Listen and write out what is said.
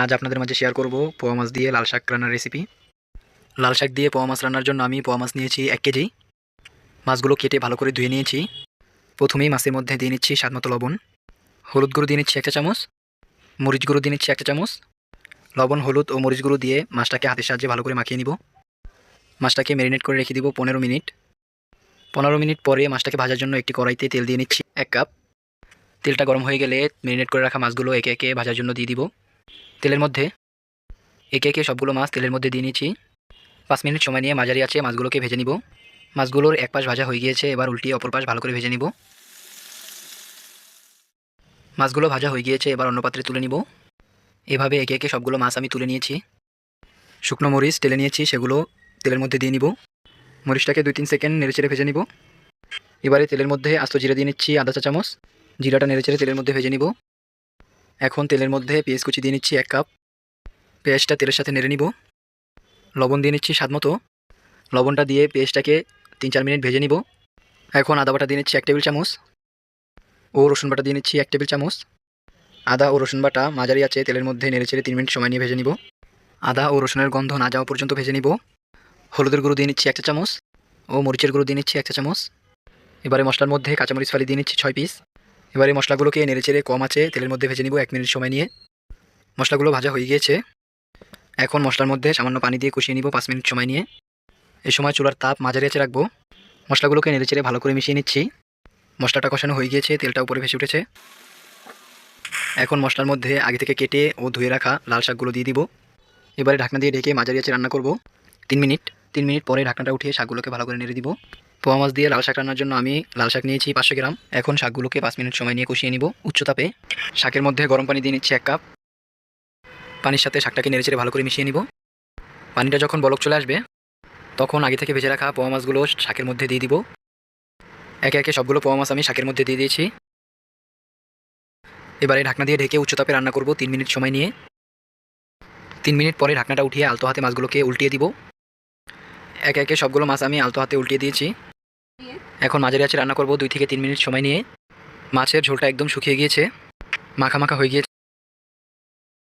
আজ আপনাদের মাঝে শেয়ার করব পোয়া মাছ দিয়ে লাল শাক রান্নার রেসিপি লাল শাক দিয়ে পোয়া মাছ রান্নার জন্য আমি পোয়া মাছ নিয়েছি এক কেজি। মাছগুলো কেটে ভালো করে ধুয়ে নিয়েছি। প্রথমেই মাছের মধ্যে দিয়ে নিচ্ছি স্বাদ মতো লবণ। হলুদ গুঁড়ো দিয়ে নিচ্ছি একটা চামচ। মরিচ গুঁড়ো দিয়ে নিচ্ছি একটা চামচ। লবণ, হলুদ ও মরিচ গুঁড়ো দিয়ে মাছটাকে হাতের সাহায্যে ভালো করে মাখিয়ে নিব। মাছটাকে ম্যারিনেট করে রেখে দিব পনেরো মিনিট। পনেরো মিনিট পরে মাছটাকে ভাজার জন্য একটি কড়াইতে তেল দিয়ে নিচ্ছি এক কাপ। তেলটা গরম হয়ে গেলে ম্যারিনেট করে রাখা মাছগুলো একে একে ভাজার জন্য দিয়ে দিব। তেলের মধ্যে? একে একে সবগুলো মাছ তেলের মধ্যে দিয়ে নিয়েছি পাঁচ মিনিট সময় নিয়ে মাঝারি আছে মাছগুলোকে ভেজে নিব। মাছগুলোর এক পাশ ভাজা হয়ে গিয়েছে, এবার উল্টিয়ে অপর পাশ ভালো করে ভেজে নিব। মাছগুলো ভাজা হয়ে গিয়েছে, এবার অন্য পাত্রে তুলে নিব। এভাবে একে একে সবগুলো মাছ আমি তুলে নিয়েছি। শুকনো মরিচ তেলে নিয়েছি, সেগুলো তেলের মধ্যে দিয়ে নিব। মরিচটাকে দুই তিন সেকেন্ড নেড়েচেড়ে ভেজে নিব। এবারে তেলের মধ্যে আস্ত জিরা দিয়ে নিচ্ছি আধা চা চামচ। জিরাটা নেড়েচেড়ে তেলের মধ্যে ভেজে নিব। এখন তেলের মধ্যে পেঁয়াজ কুচি দিয়ে নিচ্ছি এক কাপ। পেঁয়াজটা তেলের সাথে নেড়ে নিব। লবণ দিয়ে নিচ্ছি স্বাদ মতো। লবণটা দিয়ে পেঁয়াজটাকে তিন চার মিনিট ভেজে নিব। এখন আদা বাটা দিয়ে নিচ্ছি এক টেবিল চামচ। ও রসুন বাটা দিয়ে নিচ্ছি এক টেবিল চামচ। আদা ও রসুন বাটা মাঝারি আছে, তেলের মধ্যে নেড়ে চেড়ে তিন মিনিট সময় নিয়ে ভেজে নিব। আদা ও রসুনের গন্ধ না যাওয়া পর্যন্ত ভেজে নিব। হলুদের গুঁড়ো দিয়ে নিচ্ছি একটা চামচ। ও মরিচের গুঁড়ো দিয়ে নিচ্ছি একটা চামচ। এবারে মশলার মধ্যে কাঁচামরিচ ফালি দিয়ে নিচ্ছি ছয় পিস এবারে মশলাগুলোকে নেড়েচেড়ে কম আছে, তেলের মধ্যে ভেজে নিব এক মিনিট সময় নিয়ে। মশলাগুলো ভাজা হয়ে গিয়েছে। এখন মশলার মধ্যে সামান্য পানি দিয়ে কষিয়ে নিব পাঁচ মিনিট সময় নিয়ে। এই সময় চুলার তাপ মাঝারি আছে রাখব। মশলাগুলোকে নেড়েচেড়ে ভালো করে মিশিয়ে নিচ্ছি। মশলাটা কষানো হয়ে গিয়েছে, তেলটা উপরে ভেসে উঠেছে। এখন মশলার মধ্যে আগে থেকে কেটে ও ধুয়ে রাখা লাল শাকগুলো দিয়ে দিব। এবারে ঢাকনা দিয়ে ঢেকে মাঝারি আছে রান্না করব। তিন মিনিট তিন মিনিট পরে ঢাকনাটা উঠিয়ে শাকগুলোকে ভালো করে নেড়ে দিব। পোয়া মাছ দিয়ে লাল শাক রান্নার জন্য আমি লাল শাক নিয়েছি পাঁচশো গ্রাম। এখন শাকগুলোকে পাঁচ মিনিট সময় নিয়ে কষিয়ে নিব উচ্চ তাপে। শাকের মধ্যে গরম পানি দিয়ে নিচ্ছি এক কাপ। পানির সাথে শাকটাকে নেড়েচেড়ে ভালো করে মিশিয়ে নিব। পানিটা যখন বলক চলে আসবে, তখন আগে থেকে ভেজে রাখা পোয়া মাছগুলো শাকের মধ্যে দিয়ে দিব। একে একে সবগুলো পোয়া মাছ আমি শাকের মধ্যে দিয়ে দিয়েছি। এবারে ঢাকনা দিয়ে ঢেকে উচ্চ তাপে রান্না করব তিন মিনিট সময় নিয়ে। তিন মিনিট পরে ঢাকনাটা উঠিয়ে আলতো হাতে মাছগুলোকে উল্টিয়ে দিব। একে একে সবগুলো মাছ আমি আলতো হাতে উল্টিয়ে দিয়েছি। এখন মাঝারি আছে রান্না করব দুই থেকে তিন মিনিট সময় নিয়ে। মাছের ঝোলটা একদম শুকিয়ে গিয়েছে। মাখা মাখা হয়ে গিয়েছে।